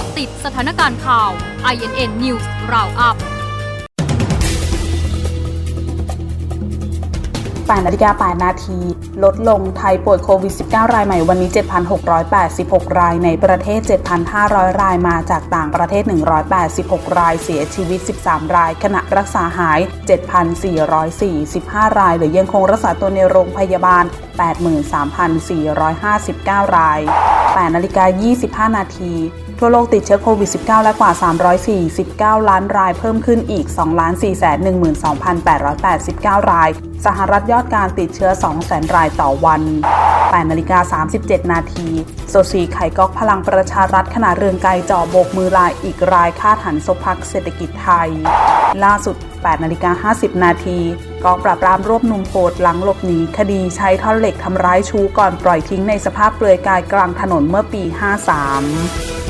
าะติดสถานการณ์ข่าว INN News Roundup 8นาฬิกา8นาที ลดลงไทยป่วยโควิด -19 รายใหม่วันนี้ 7,686 รายในประเทศ 7,500 รายมาจากต่างประเทศ 186 รายเสียชีวิต 13 ราย ขณะรักษาหาย 7,445 ราย หรือยังคงรักษาตัวในโรงพยาบาล 83,459 ราย8นาฬิกา25 นาที ทั่วโลกติดเชื้อโควิด -19 และกว่า 349 ล้านรายเพิ่มขึ้นอีก 2,412,889 ราย สหรัฐยอดการติดเชื้อ 200,000 รายต่อวัน8นาฬิกา37 นาทีโซซีไข่ก๊อกพลังประชารัฐขณะเรืองไกรจ่อโบกมือลายอีกรายคาดหันซบพักเศรษฐกิจไทย ล่าสุด8นาฬิกา50 นาทีกองปราบปรามรวบหนุ่มโหดหลังหลบหนีคดีใช้ท่อนเหล็กทำร้ายชูก่อนปล่อยทิ้งในสภาพเปลือยกายกลางถนนเมื่อปี 53